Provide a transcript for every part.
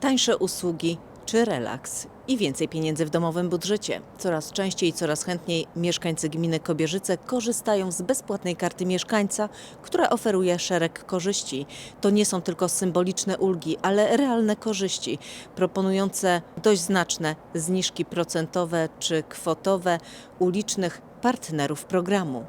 Tańsze usługi czy relaks i więcej pieniędzy w domowym budżecie. Coraz częściej i coraz chętniej mieszkańcy gminy Kobierzyce korzystają z bezpłatnej karty mieszkańca, która oferuje szereg korzyści. To nie są tylko symboliczne ulgi, ale realne korzyści, proponujące dość znaczne zniżki procentowe czy kwotowe ulicznych partnerów programu.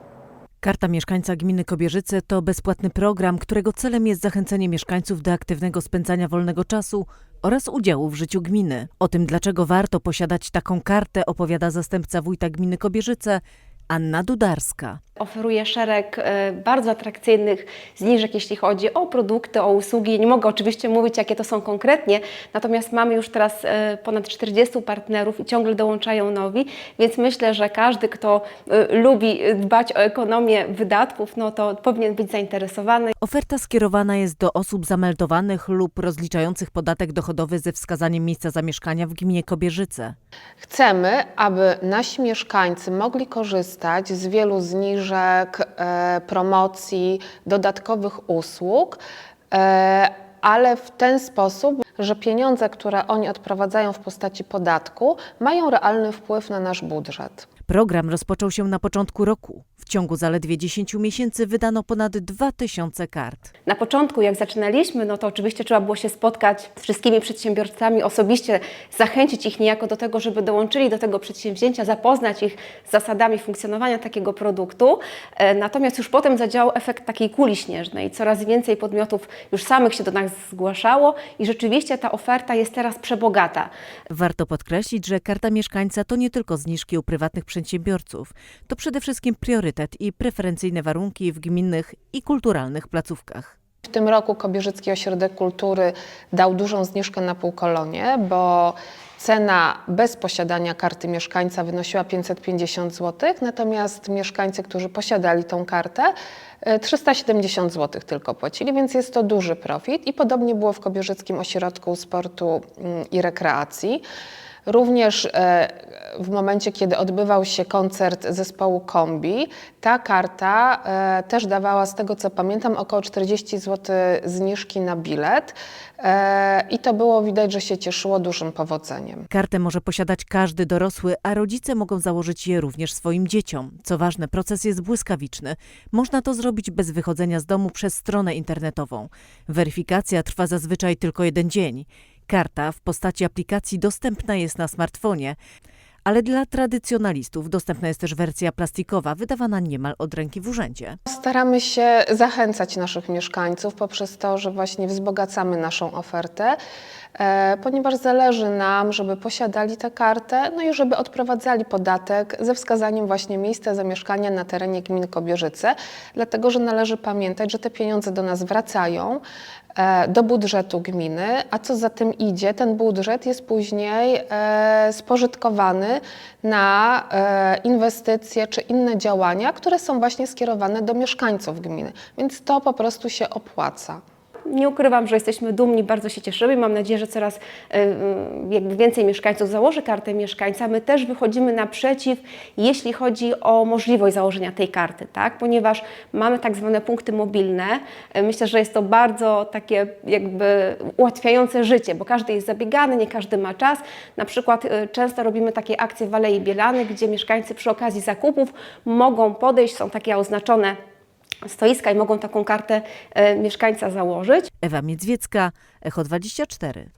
Karta Mieszkańca Gminy Kobierzyce to bezpłatny program, którego celem jest zachęcenie mieszkańców do aktywnego spędzania wolnego czasu oraz udziału w życiu gminy. O tym, dlaczego warto posiadać taką kartę, opowiada zastępca wójta gminy Kobierzyce Anna Dudarska. Oferuje szereg e, bardzo atrakcyjnych zniżek, jeśli chodzi o produkty, o usługi. Nie mogę oczywiście mówić, jakie to są konkretnie, natomiast mamy już teraz e, ponad 40 partnerów i ciągle dołączają nowi, więc myślę, że każdy, kto e, lubi dbać o ekonomię wydatków, no to powinien być zainteresowany. Oferta skierowana jest do osób zameldowanych lub rozliczających podatek dochodowy ze wskazaniem miejsca zamieszkania w gminie Kobierzyce. Chcemy, aby nasi mieszkańcy mogli korzystać z wielu zniżek, e, promocji, dodatkowych usług, e, ale w ten sposób, że pieniądze, które oni odprowadzają w postaci podatku, mają realny wpływ na nasz budżet. Program rozpoczął się na początku roku. W ciągu zaledwie 10 miesięcy wydano ponad 2000 kart. Na początku, jak zaczynaliśmy, no to oczywiście trzeba było się spotkać z wszystkimi przedsiębiorcami, osobiście zachęcić ich niejako do tego, żeby dołączyli do tego przedsięwzięcia, zapoznać ich z zasadami funkcjonowania takiego produktu. E, Natomiast już potem zadziałał efekt takiej kuli śnieżnej. Coraz więcej podmiotów już samych się do nas zgłaszało i rzeczywiście ta oferta jest teraz przebogata. Warto podkreślić, że karta mieszkańca to nie tylko zniżki u prywatnych przedsiębiorców, to przede wszystkim priorytet i preferencyjne warunki w gminnych i kulturalnych placówkach. W tym roku Kobierzycki Ośrodek Kultury dał dużą zniżkę na półkolonie, bo cena bez posiadania karty mieszkańca wynosiła 550 zł, natomiast mieszkańcy, którzy posiadali tą kartę, e, 370 zł tylko płacili, więc jest to duży profit. I podobnie było w Kobierzyckim Ośrodku Sportu mm, i Rekreacji. Również e, w momencie, kiedy odbywał się koncert zespołu Kombi, ta karta e, też dawała, z tego co pamiętam, około 40 zł zniżki na bilet. E, I to było widać, że się cieszyło dużym powodzeniem. Kartę może posiadać każdy dorosły, a rodzice mogą założyć je również swoim dzieciom. Co ważne, proces jest błyskawiczny. Można to zrobić bez wychodzenia z domu przez stronę internetową. Weryfikacja trwa zazwyczaj tylko jeden dzień. Karta w postaci aplikacji dostępna jest na smartfonie, ale dla tradycjonalistów dostępna jest też wersja plastikowa, wydawana niemal od ręki w urzędzie. Staramy się zachęcać naszych mieszkańców poprzez to, że właśnie wzbogacamy naszą ofertę, ponieważ zależy nam, żeby posiadali tę kartę, no i żeby odprowadzali podatek ze wskazaniem właśnie miejsca zamieszkania na terenie gminy Kobierzyce, dlatego że należy pamiętać, że te pieniądze do nas wracają e, do budżetu gminy, a co za tym idzie, ten budżet jest później e, spożytkowany na e, inwestycje czy inne działania, które są właśnie skierowane do mieszkańców gminy, więc to po prostu się opłaca. Nie ukrywam, że jesteśmy dumni, bardzo się cieszymy. Mam nadzieję, że coraz y, y, jakby więcej mieszkańców założy kartę mieszkańca. My też wychodzimy naprzeciw, jeśli chodzi o możliwość założenia tej karty, tak? ponieważ mamy tak zwane punkty mobilne. Y, Myślę, że jest to bardzo takie jakby ułatwiające życie, bo każdy jest zabiegany, nie każdy ma czas. Na przykład często robimy takie akcje w Alei Bielany, gdzie mieszkańcy przy okazji zakupów mogą podejść, są takie oznaczone stoiska i mogą taką kartę e, mieszkańca założyć. Ewa Miedzwiecka, Echo 24.